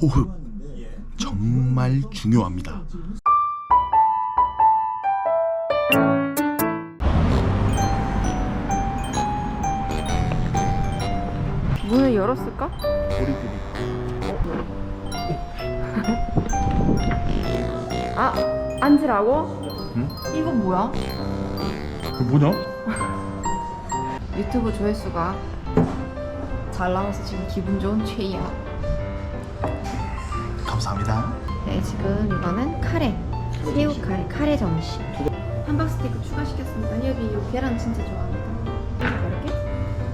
호흡 정말 중요합니다. 문을 열었을까? 아 앉으라고? 응? 이거 뭐야? 그 뭐냐? 유튜브 조회수가 잘 나와서 지금 기분 좋은 최이야. 감사합니다. 네 지금 이거는 카레 새우 카레 카레 정식 함박 스테이크 추가시켰습니다. 여기 이 계란 진짜 좋아합니다. 이렇게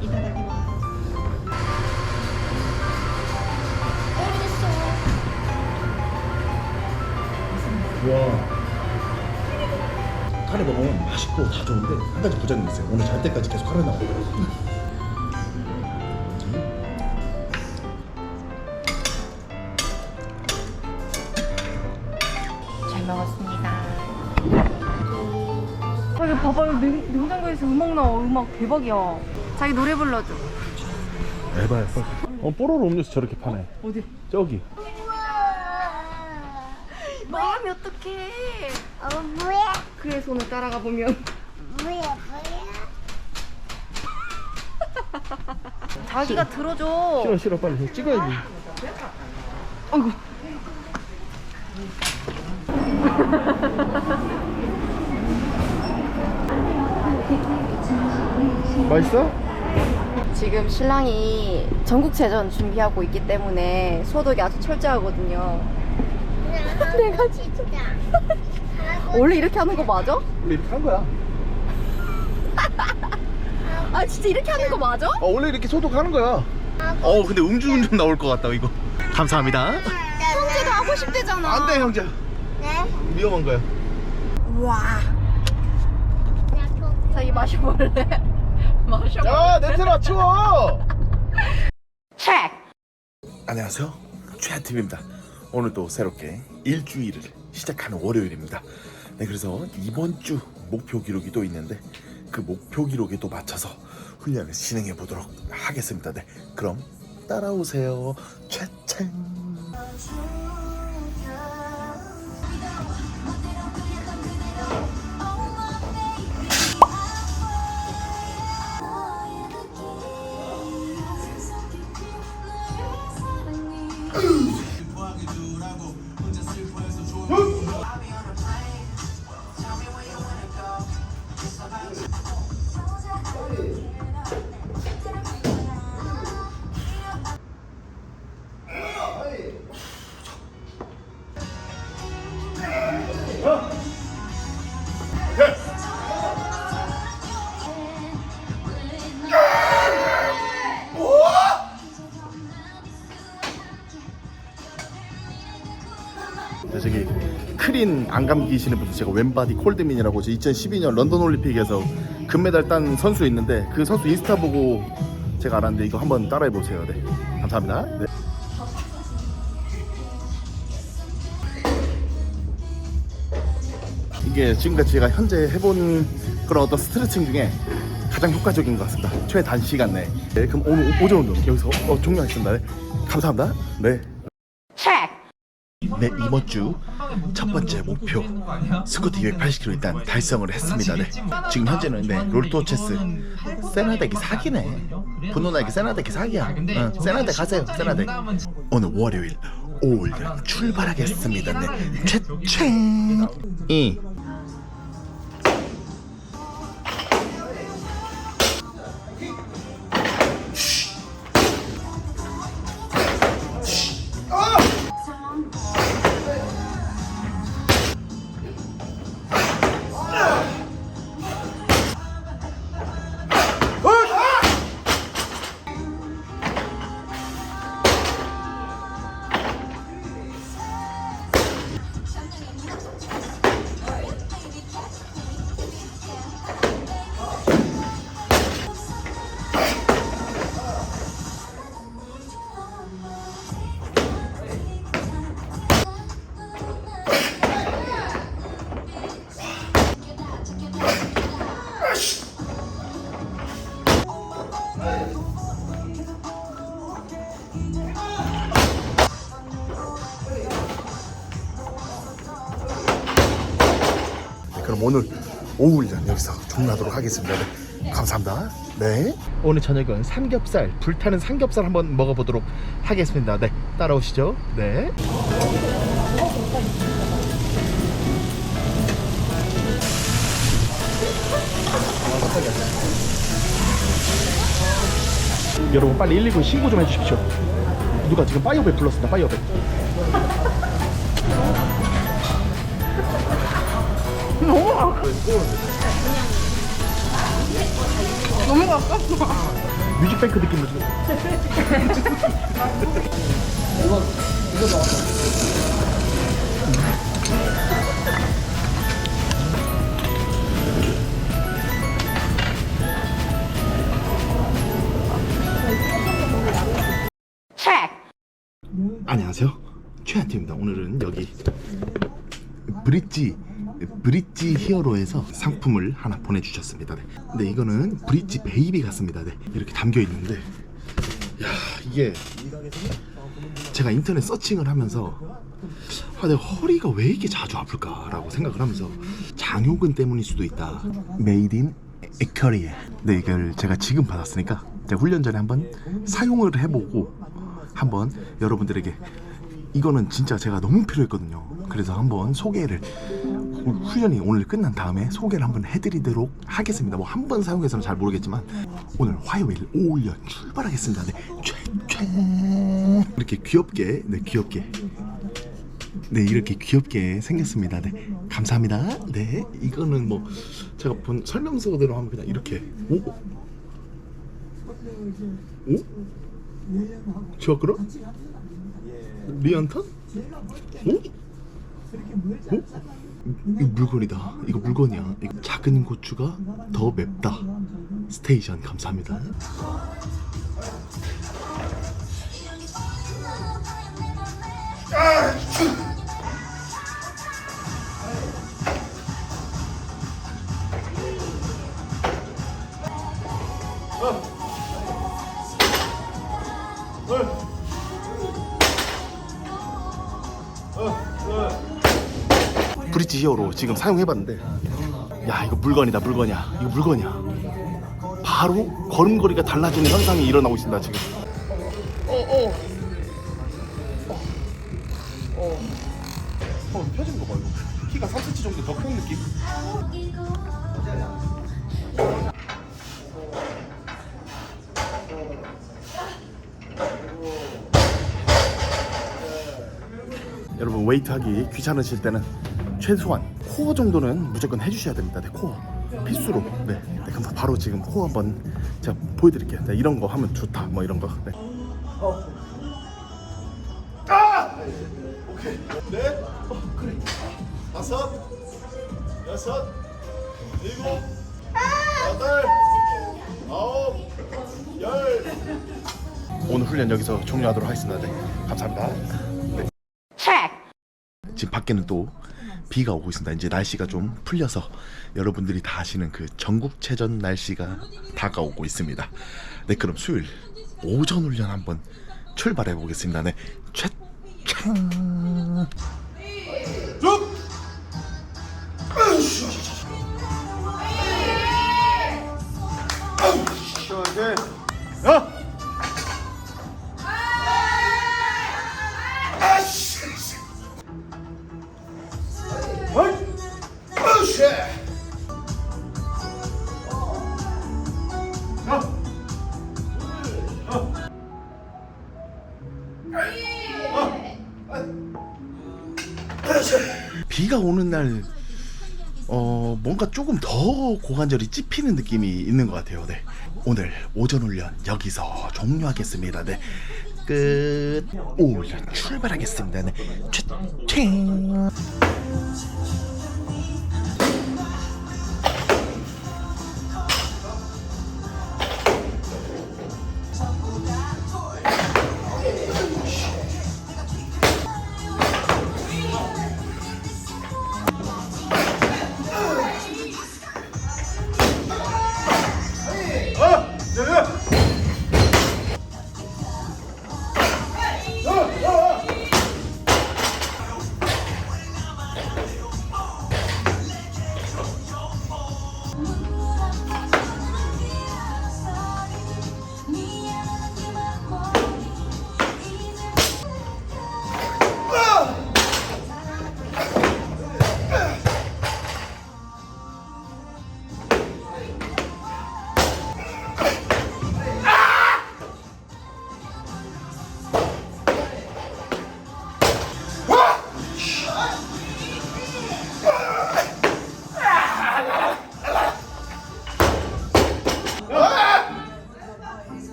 이따다키마스. 와. 카레 먹으면 맛있고 다 좋은데 한 가지 부작용이 있어요. 오늘 잘 때까지 계속 카레 거예요. 냉, 냉장고에서 음악 나와 음악 대박이야. 자기 노래 불러줘. 에바야. 어 뽀로로 음료수 저렇게 파네. 어디? 저기. 마음이 어떡해. 어 뭐야? 그의 손을 따라가 보면 뭐야 뭐야? 자기가 들어줘. 싫어 싫어 빨리 찍어야지. 아이고. 맛있어? 지금 신랑이 전국체전 준비하고 있기 때문에 소독이 아주 철저하거든요. 내가 진짜. 원래 이렇게 하는 거 맞아? 원래 이렇게 한 거야. 아 진짜 이렇게 하는 거 맞아? 어 원래 이렇게 소독하는 거야. 어 근데 음주운전 나올 것 같다 이거. 감사합니다. 형제도 하고 싶대잖아. 안 돼 형제. 네? 위험한 거야. 와. 자기 마셔볼래? 마셔볼래? 야 냄새나 치워. 책. 안녕하세요. 최하팀입니다. 오늘도 새롭게 일주일을 시작하는 월요일입니다. 네, 그래서 이번 주 목표 기록이 또 있는데 그 목표 기록에 또 맞춰서 훈련을 진행해 보도록 하겠습니다. 네, 그럼 따라오세요. 최창. 크린 안 감기시는 분들 제가 왼바디 콜드민이라고 2012년 런던 올림픽에서 금메달 딴 선수 있는데 그 선수 인스타 보고 제가 알았는데 이거 한번 따라해 보세요. 네, 감사합니다. 네. 이게 지금까지 제가 현재 해본 그런 어떤 스트레칭 중에 가장 효과적인 것 같습니다. 최단시간 내에. 네, 그럼 오늘 오전 운동 여기서 어, 종료하겠습니다. 네, 감사합니다. 네. 책. 네 이번 주 첫 번째 목표 스쿼트 280kg 일단 달성을 했습니다. 네. 지금 현재는 네 롤토 체스 세나덱이 사기네. 분노나에게 세나덱이 사기야. 응, 세나덱 가세요. 세나덱. 오늘 월요일 오울련 출발하겠습니다. 네 최최 이 종료하도록 하겠습니다. 네. 감사합니다. 네. 오늘 저녁은 삼겹살, 불타는 삼겹살 한번 먹어보도록 하겠습니다. 네. 따라오시죠. 네. 여러분 빨리 119 신고 좀 해주십시오. 누가 지금 파이어백 불렀습니다. 파이어백. 너무 가깝어. 뮤직뱅크 느낌으로 지금. 안녕하세요. 최한팀입니다. 오늘은 여기 브릿지 브릿지 히어로에서 상품을 하나 보내주셨습니다. 네. 근데 이거는 브릿지 베이비 같습니다. 네. 이렇게 담겨 있는데, 야 이게 제가 인터넷 서칭을 하면서 아, 내 허리가 왜 이렇게 자주 아플까라고 생각을 하면서 장요근 때문일 수도 있다. 메이드 인 에커리에. 네 이걸 제가 지금 받았으니까 제가 훈련 전에 한번 사용을 해보고 한번 여러분들에게 이거는 진짜 제가 너무 필요했거든요. 그래서 한번 소개를 훈련이 오늘 끝난 다음에 소개를 한번 해드리도록 하겠습니다. 뭐 한 번 사용해서는 잘 모르겠지만 오늘 화요일 오후련 출발하겠습니다. 네, 최최 이렇게 귀엽게, 네 귀엽게, 네 이렇게 귀엽게 생겼습니다. 네 감사합니다. 네 이거는 뭐 제가 본 설명서대로 하면 그냥 이렇게 오, 오, 저 그럼 리안탄? 오? 오? 이거 물건이다. 이거 물건이야. 이거 작은 고추가 더 맵다. 스테이션 감사합니다. 브릿지 히어로 지금 사용해봤는데 야 이거 물건이다 물건이야. 이거 물건이야. 바로 걸음걸이가 달라지는 현상이 일어나고 있습니다 지금. 어, 펴진 거 봐요 키가 3cm 정도 더 큰 느낌? 여러분 웨이트 하기 귀찮으실 때는 최소한 코어 정도는 무조건 해주셔야 됩니다. 네, 코어 필수로. 네, 네 그럼 바로 지금 코어 한번 제가 보여드릴게요. 네, 이런 거 하면 좋다. 뭐 이런 거. 네. 아! 오케이. 네. 어, 그래. 다섯, 여섯, 일곱, 여덟, 아홉, 열. 오늘 훈련 여기서 종료하도록 하겠습니다. 네, 감사합니다. 네. 지금 밖에는 또 비가 오고 있습니다. 이제 날씨가 좀 풀려서 여러분들이 다 아시는 그 전국체전 날씨가 다가오고 있습니다. 네, 그럼 수요일 오전 훈련 한번 출발해 보겠습니다. 네, 최창. 쭉. 비가 오는 날 어, 뭔가 조금 더 고관절이 찝히는 느낌이 있는 것 같아요. 네. 오늘 오전 훈련 여기서 종료하겠습니다. 네. 끝. 오후 훈련 출발하겠습니다. 네. 최, 최.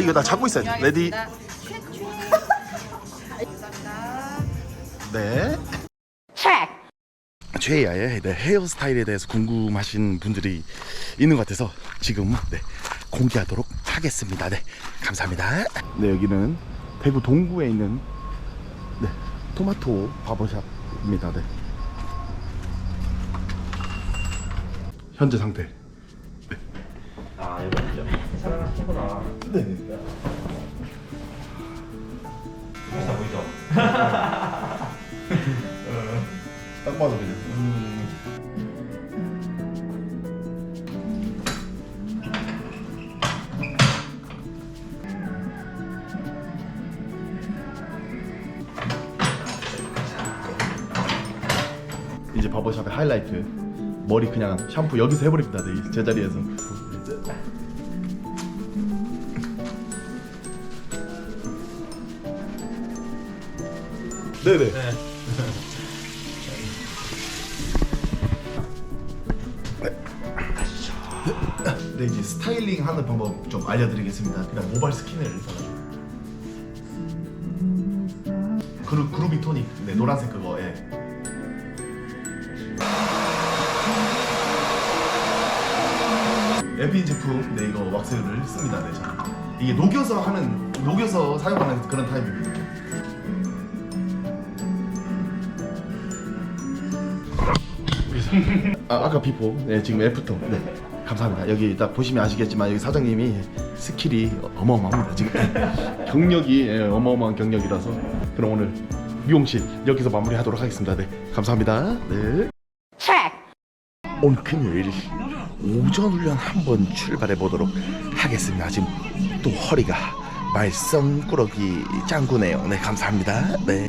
이거 나 잡고 있어야지. 레디. 네. 최애야의 네, 헤어스타일에 대해서 궁금하신 분들이 있는 것 같아서 지금 네, 공개하도록 하겠습니다. 네, 감사합니다. 네, 여기는 대구 동구에 있는 네, 토마토 바버샵입니다. 네. 현재 상태. 친구다 네. 비싸 보이죠? 딱 봐도 그냥. 이제 바버샵의 하이라이트 머리 그냥 샴푸 여기서 해버립니다 제자리에서 네 네 네 이제 스타일링 하는 방법 좀 알려드리겠습니다. 그냥 모발 스킨을 써가지고 그루 그루비 토닉 네 노란색 그거 예. 에핀 제품 네 이거 왁스를 씁니다. 네 저는 이게 녹여서 하는 녹여서 사용하는 그런 타입입니다. 아, 아까 비포, 네 지금 애프터, 네 감사합니다. 여기 딱 보시면 아시겠지만 여기 사장님이 스킬이 어마어마합니다. 지금 경력이 예, 어마어마한 경력이라서 그럼 오늘 미용실 여기서 마무리하도록 하겠습니다. 네 감사합니다. 네. 오늘 금요일 오전 훈련 한번 출발해 보도록 하겠습니다. 지금 또 허리가 말썽꾸러기 짱구네요. 네 감사합니다. 네.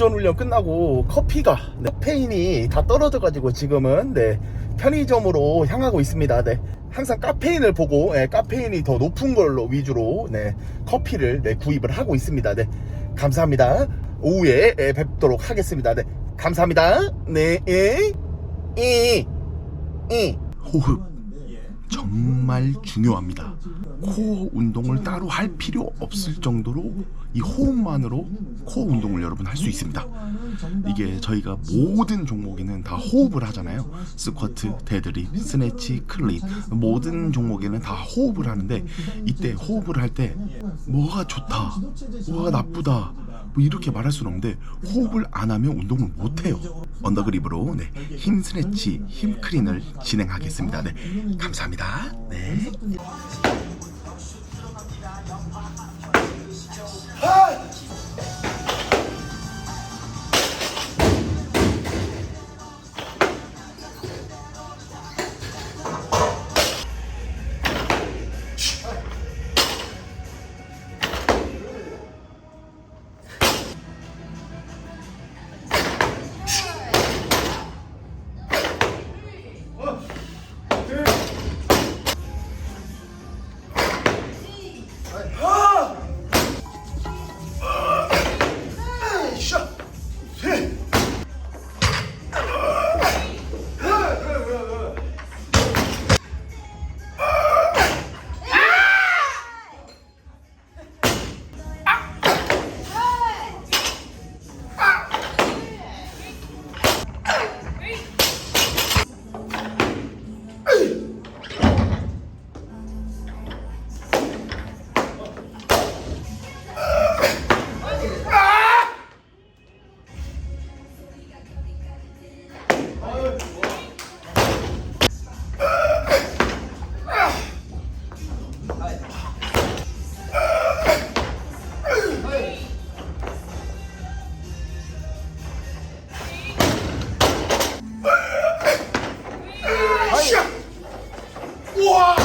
오전 훈련 끝나고 커피가 네, 카페인이 다 떨어져 가지고 지금은 네, 편의점으로 향하고 있습니다. 네, 항상 카페인을 보고 네, 카페인이 더 높은 걸로 위주로 네, 커피를 네, 구입을 하고 있습니다. 네, 감사합니다. 오후에 예, 뵙도록 하겠습니다. 네, 감사합니다. 네, 예, 이, 이. 호흡 정말 중요합니다. 코어 운동을 따로 할 필요 없을 정도로 이 호흡만으로 코어 운동을 여러분 할 수 있습니다. 이게 저희가 모든 종목에는 다 호흡을 하잖아요. 스쿼트, 데드립, 스네치, 클린 모든 종목에는 다 호흡을 하는데 이때 호흡을 할 때 뭐가 좋다, 뭐가 나쁘다 뭐 이렇게 말할 수는 없는데 호흡을 안 하면 운동을 못 해요. 언더그립으로 네, 힘 스트레치, 힘 클린을 진행하겠습니다. 네, 감사합니다. 네. 네 下。哇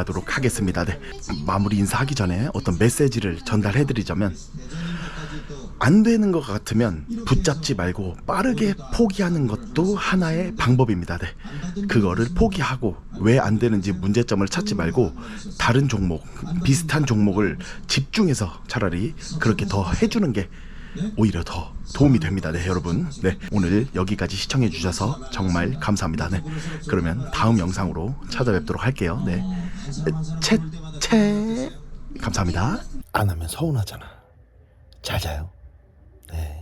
하도록 하겠습니다. 네 마무리 인사하기 전에 어떤 메시지를 전달해드리자면 안 되는 것 같으면 붙잡지 말고 빠르게 포기하는 것도 하나의 방법입니다. 네. 그거를 포기하고 왜 안 되는지 문제점을 찾지 말고 다른 종목, 비슷한 종목을 집중해서 차라리 그렇게 더 해주는 게 오히려 더 도움이 됩니다. 네, 여러분. 네, 오늘 여기까지 시청해 주셔서 정말 감사합니다. 네. 그러면 다음 영상으로 찾아뵙도록 할게요. 네. 채, 채. 감사합니다. 안 하면 서운하잖아. 잘 자요. 네.